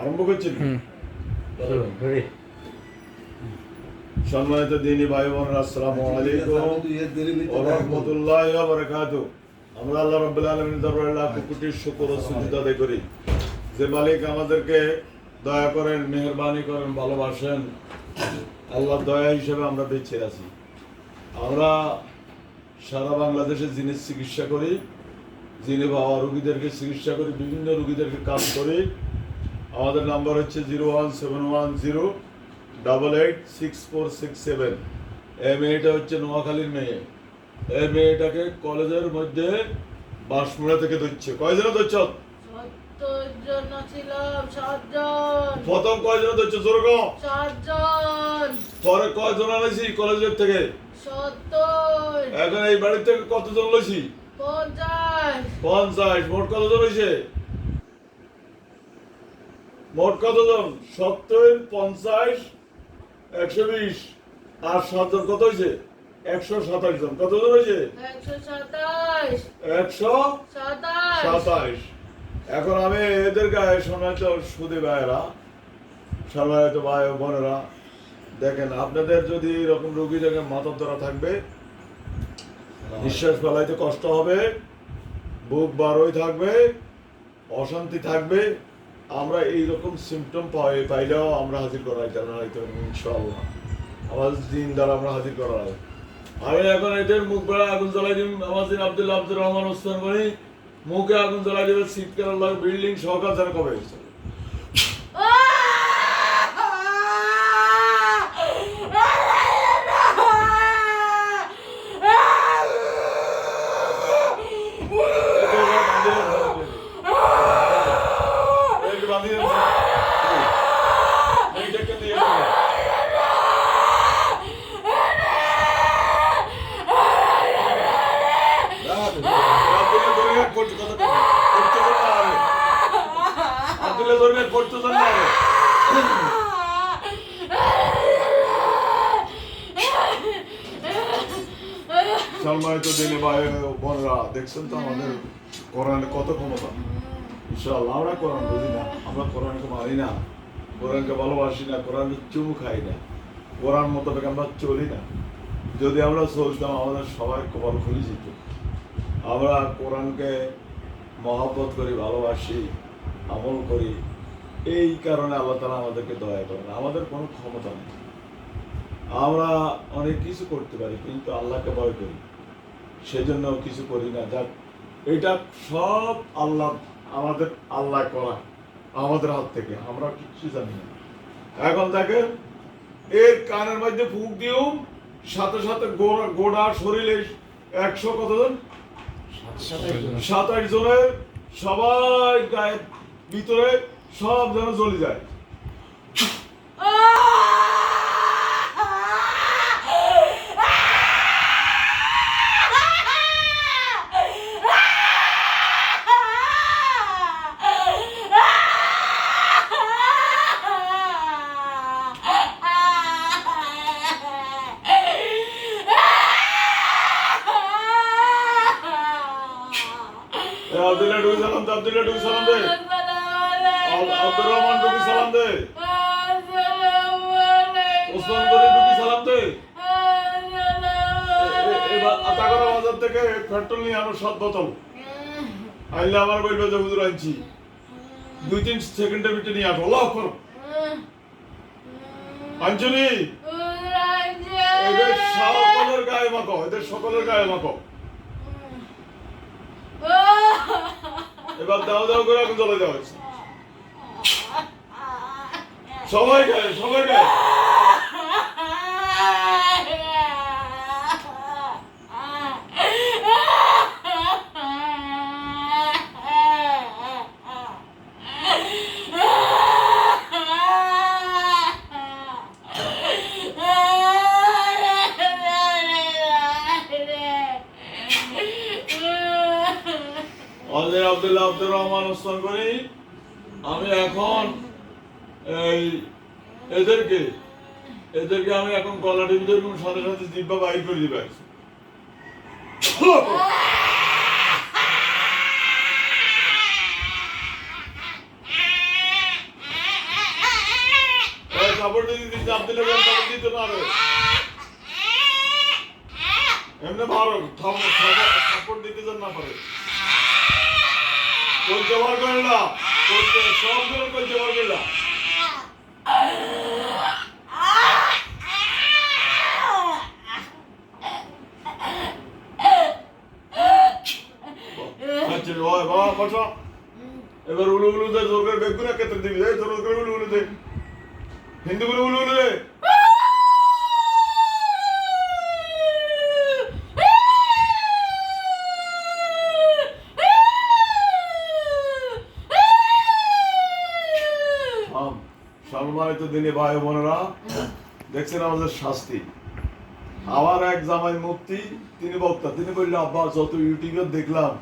আরম্ভ করছি? সম্মানিত দিনী ভাই বোনেরা আসসালামু আলাইকুম। ওয়া রাহমাতুল্লাহি ওয়া বারাকাতুহু আমরা আল্লাহ রাব্বুল আলামিনের দরবারে লাখ কোটি শুকর ও সুজদা আদায় করি। যে মালিক আমাদেরকে দয়া করেন মেহেরবানি করেন ভালোবাসেন আল্লাহ দয়া হিসেবে আমরা বেঁচে আছি। আমরা সারা বাংলাদেশে জিনিস চিকিৎসা করি জিনে বাবা রুগীদেরকে চিকিৎসা করি বিভিন্ন রুগীদেরকে কাজ করি আমাদের নাম্বার হচ্ছে zero one seven one zero double eight six four six seven. এই মেয়েটা হচ্ছে নোয়াখালীর মেয়ে। এই মেয়েটাকে কলেজের মধ্যে বাঁশমুড়া থেকে ধরছে। কয়জনে ধরছ? প্রথম কয়জনে ধরছে? জোর পরে কয়জন আনেছি কলেজের থেকে? এখন এই বাড়ি থেকে কতজন লইছি? পঞ্চাশ। পঞ্চাশ। মোট কতজন হয়েছে মোট কতজন? সত্তর পঞ্চাশ একশো বিশ। আর সাতজন কত হয়েছে? একশো সাতাশ জন। কতজন হয়েছে? একশো সাতাশ। এখন আমি এদের গায়ে শোনাচ্ছ সুদী ভাইয়েরা সম্মানিত ভাই ও বোনেরা। দেখেন আপনাদের যদি এরকম রুগী দেখে মাথার ধরা থাকবে নিঃশ্বাস ফেলাইতে কষ্ট হবে বুক বারোই থাকবে অশান্তি থাকবে আমরা এইরকম সিমটম পাই পাইলেও আমরা হাজির করাই জানাইতে ইনশাআল্লাহ। আমাদের দিন দ্বারা আমরা হাজির করা হয় আমি এখন এদের মুখ বেড়া আগুন জ্বালাই দিন আমার দিন আব্দুল্লাহ আব্দুর রহমান ওসমান মুখে আগুন জ্বালাই দেবে, শীতকাল বিল্ডিং সরকার যেন কবে হয়েছে একটু বাঁধিয়ে দিন। এইটাকে দিয়ে দিন। আব্দুল্লাহ দরিয়া করতে কথা করতে না আরে আব্দুল্লাহ দরিয়া করতে না আরে সম্মানিত দিনে ভাই বোনরা দেখছেন তো আমাদের কোরআনে কত ক্ষমতা। ইনশাআল্লাহ, আমরা কোরআন বুঝি না, আমরা কোরআনকে মানি না, কোরআনকে ভালোবাসি না, কোরআনকে চুমু খাই না, কোরআন মোতাবেক আমরা চলি না। যদি আমরা চলতাম, আমাদের সবাই কপাল খুলে যেত। আমরা কোরআনকে মহব্বত করি, ভালোবাসি, আমল করি, এই কারণে আল্লাহ তালা আমাদেরকে দয়া করেন, আমাদের কোনো ক্ষমতা নেই। আমরা অনেক কিছু করতে পারি, কিন্তু আল্লাহকে ভয় করি। সেজন্য কিছু করি না। যাক, এটা সব আল্লাহ, আমাদের আল্লাহ করা, আমাদের হাত থেকে। আমরা কিচ্ছু জানি না। এখন দেখেন, এর কানের মধ্যে ফুক দিও সাথে সাথে গোড়া গোড়া শরীরে একশো কতজন? সাতাশ জনের সবাই গায়ের ভিতরে সব যেন জ্বলে যায়। আব্দুল্লাহ ডুবি সালাম দে, আব্দুল্লাহ ডুবি সালাম দে। আব- আব্দুর রহমান ডুবি সালাম দে। ওসমান গনি ডুবি সালাম দে। এবার আতাগরা বাজার থেকে পেট্রোল নিয়ে আনো সাত বোতল। আইলে আমার বলবে যে হুজুর আনছি। দুই তিন সেকেন্ডের ভিতরে নিয়ে আসো। আল্লাহ আকবার। আঞ্জলি এদের সকলের গায়ে মাখো, এদের সকলের গায়ে মাখো। এবার দাও দাও করে আগুন জ্বলে দেওয়া হয়েছে সবাই গায়ে সবাই গায়ে আব্দুল্লাহ আব্দুর রহমান ওসমান করি আমি এখন এদেরকে এদেরকে আমি এখন গলা টিপে সাথে সাথে জিব্বা বাইর করে দিবে। সাপোর্ট যদি চাপ দিলে বল দিতে পারে। এমনি মারো সাপোর্ট দিতে না পারে। করতে পারবেন না করতে সব ধরে করতে পারবেন না আচ্ছা ওই বাবা বসো এবার উলু উলু দে জোর করে বেগুনা কেটে দিবি এই জোর করে উলু উলু দে হিন্দু করে উলু উলু দে থাম। সম্মানিত দিনে ভাই বোনেরা, দেখছেন আমাদের শাস্তি। আমার এক জামাই মুক্তি, তিনি বক্তা, তিনি বললেন আব্বা, যত ইউটিউবে দেখলাম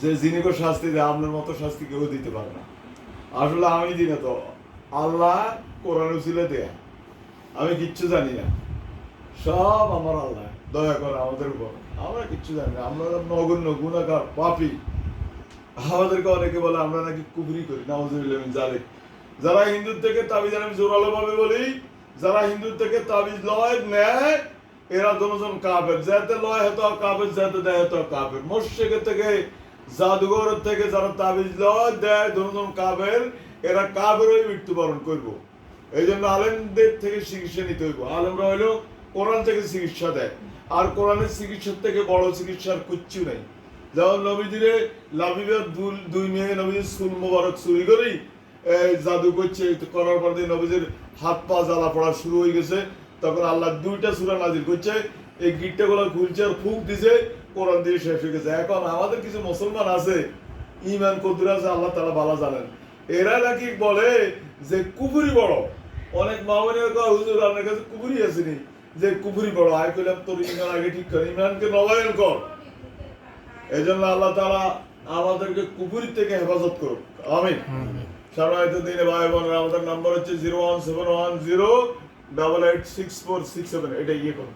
যে জিনিকে শাস্তি দেয়, আপনার মতো শাস্তি কেউ দিতে পারে না। আসলে আমি দিনে তো আল্লাহ কোরআন উচিলে দেয়া। আমি কিচ্ছু জানি না। সব আমার আল্লাহ, দয়া করে আমাদের উপর। আমরা কিচ্ছু জানি না। আমরা নগণ্য গুণাকার পাপি। আমাদেরকে অনেকে বলে, আমরা নাকি কুবরি করি মিন জালিক যারা হিন্দুর থেকে তাবিজ আমি জোরালো ভাবে বলি, যারা হিন্দুর থেকে তাবিজ লয়, নেয়, এরা দুজন কাবের যাতে লয় হতো কাবের যাতে দেয় হতো কাবের মোর্শেকের থেকে, জাদুঘর থেকে যারা তাবিজ লয়, দেয়, দুজন কাবের এরা কাবেরই মৃত্যুবরণ করব। এই জন্য আলেমদের থেকে চিকিৎসা নিতে হইব। আলেমরা হইল কোরআন থেকে চিকিৎসা দেয়। আর কোরআনের চিকিৎসার থেকে বড় চিকিৎসার কিচ্ছু নেই। যেমন নবীজিরে লাবিবের দুল- দুই মেয়ে নবীজির সুল মোবারক চুরি করেই জাদু করছে করার পর নবীজির হাত পা জ্বালা পড়া শুরু হয়ে গেছে। তখন আল্লাহ দুইটা সুরা নাজির করছে। এই গিটটা গুলো খুলছে আর ফুক দিছে, কোরআন দিয়ে শেষ হয়ে গেছে। এখন আমাদের কিছু মুসলমান আছে ইমান কদ্দুর আছে, আল্লাহ তালা বালা জানেন। এরা নাকি বলে যে কুপুরি বড়। অনেক মামনের কথা হুজুর, আপনার কাছে কুপুরি আসেনি যে কুপুরি বড়। আয় কইলাম, তোর ইমান আগে ঠিক কর ইমানকে নবায়ন কর। এই জন্য আল্লাহ তারা আমাদেরকে কুপুরি থেকে হেফাজত করুক। আমিন। সারাইত দিনে আমাদের নাম্বার হচ্ছে zero one seven one zero double eight six four six seven এটা ইয়ে করুন